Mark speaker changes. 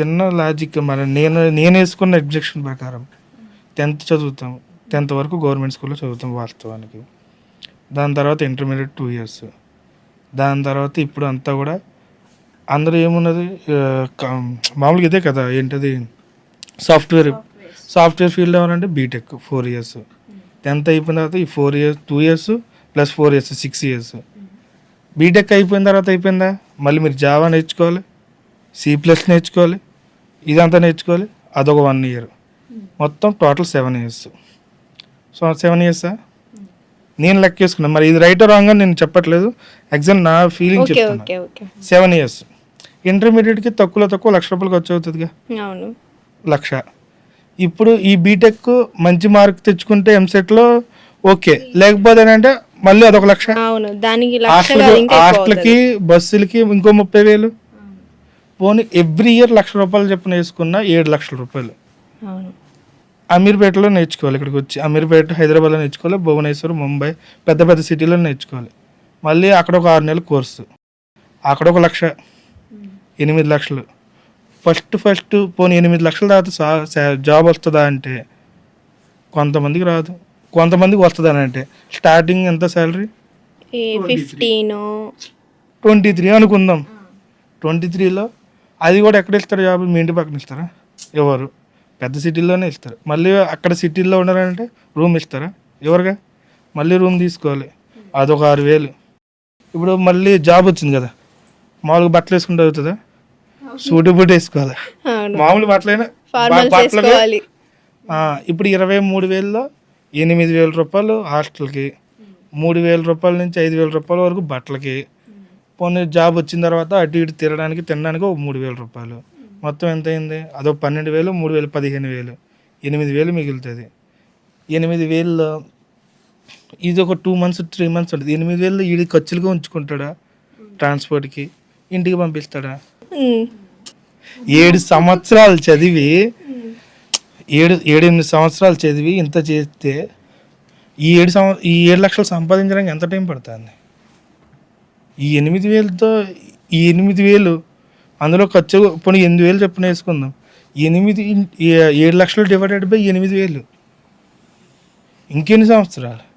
Speaker 1: చిన్న లాజిక్ మరి నేను నేను వేసుకున్న ఎగ్జెక్షన్ ప్రకారం టెన్త్ చదువుతాం. టెన్త్ వరకు గవర్నమెంట్ స్కూల్లో చదువుతాం వాస్తవానికి. దాని తర్వాత ఇంటర్మీడియట్ టూ ఇయర్స్ దాని తర్వాత ఇప్పుడు అంతా కూడా అందరూ ఏమున్నది? మామూలుగా ఇదే కదా ఏంటది? సాఫ్ట్వేర్ సాఫ్ట్వేర్ ఫీల్డ్ ఎవరంటే బీటెక్ ఫోర్ ఇయర్స్ టెన్త్ అయిపోయిన తర్వాత ఈ four years two years plus four years six years BTech అయిపోయిన తర్వాత అయిపోయిందా? మళ్ళీ మీరు జావా నేర్చుకోవాలి సి ప్లస్ నేర్చుకోవాలి ఇదంతా నేర్చుకోవాలి. అదొక వన్ ఇయర్ మొత్తం total seven years so seven ఇయర్సా నేను లెక్క వేసుకున్నాను మరి ఇది రైట్ రాంగ్ అని నేను చెప్పట్లేదు. ఎగ్జామ్ నా ఫీలింగ్
Speaker 2: ఓకే
Speaker 1: సెవెన్ ఇయర్స్ ఇంటర్మీడియట్కి తక్కువలో తక్కువ లక్ష రూపాయలు ఖర్చు అవుతుందిగా. లక్ష. ఇప్పుడు ఈ బీటెక్ మంచి మార్క్ తెచ్చుకుంటే ఎంసెట్లో ఓకే లేకపోతే అంటే మళ్ళీ అదొక లక్ష.
Speaker 2: దానికి
Speaker 1: హాస్టల్కి బస్సులకి ఇంకో ముప్పై వేలు. పోనీ ఎవ్రీ ఇయర్ లక్ష రూపాయలు చెప్పిన వేసుకున్న ఏడు లక్షల రూపాయలు.
Speaker 2: అవును.
Speaker 1: అమీర్పేటలో నేర్చుకోవాలి ఇక్కడికి వచ్చి. అమీర్పేట హైదరాబాద్లో నేర్చుకోవాలి భువనేశ్వర్ ముంబై పెద్ద పెద్ద సిటీలో నేర్చుకోవాలి. మళ్ళీ అక్కడ ఒక ఆరు నెలల కోర్సు. అక్కడ ఒక లక్ష ఎనిమిది లక్షలు. ఫస్ట్ ఫస్ట్ పోనీ ఎనిమిది లక్షల తర్వాత జాబ్ వస్తుందా అంటే కొంతమందికి రాదు. కొంతమందికి వస్తుందా అని అంటే స్టార్టింగ్ ఎంత శాలరీ?
Speaker 2: ఫిఫ్టీన్.
Speaker 1: ట్వంటీ త్రీ అనుకుందాం. ట్వంటీ త్రీలో అది కూడా ఎక్కడ ఇస్తారు జాబ్? మీ ఇంటి పక్కన ఇస్తారా? ఎవరు? పెద్ద సిటీల్లోనే ఇస్తారు. మళ్ళీ అక్కడ సిటీల్లో ఉన్నారంటే రూమ్ ఇస్తారా? ఎవరుగా? మళ్ళీ రూమ్ తీసుకోవాలి. అదొక ఆరు వేలు. ఇప్పుడు మళ్ళీ జాబ్ వచ్చింది కదా. మామూలుగా బట్టలు వేసుకుంటే అవుతుందా? సూటు బూట్ వేసుకోవాలి? మామూలు బట్టలైనా ఆ, ఇప్పుడు ఇరవై మూడు వేలలో ఎనిమిది వేల రూపాయలు హాస్టల్కి. మూడు వేల రూపాయల నుంచి ఐదు వేల రూపాయల వరకు బట్టలకి. పోనీ జాబ్ వచ్చిన తర్వాత అటు ఇటు తిరగడానికి తినడానికి ఒక మూడు వేల రూపాయలు. మొత్తం ఎంత అయింది అదో పన్నెండు వేలు మూడు వేలు పదిహేను వేలు. ఎనిమిది వేలు మిగులుతుంది. ఎనిమిది వేల్లో ఇది ఒక టూ మంత్స్ త్రీ మంత్స్ ఉంటుంది. ఎనిమిది వేలు ఈడి ఖర్చులుగా ఉంచుకుంటాడా? ట్రాన్స్పోర్ట్కి. ఇంటికి పంపిస్తాడా? ఏడు సంవత్సరాలు చదివి ఏడు ఏడు ఎనిమిది సంవత్సరాలు చదివి ఇంత చేస్తే ఈ ఏడు సంవ ఈ ఏడు లక్షలు సంపాదించడానికి ఎంత టైం పడుతుంది? ఈ ఎనిమిది వేలతో ఈ ఎనిమిది వేలు అందులో ఖర్చు పోనీ ఎనిమిది వేలు చెప్పిన వేసుకుందాం. ఎనిమిది ఏడు లక్షలు డివైడెడ్ బై ఎనిమిది వేలు. ఇంకెన్ని సంవత్సరాలు?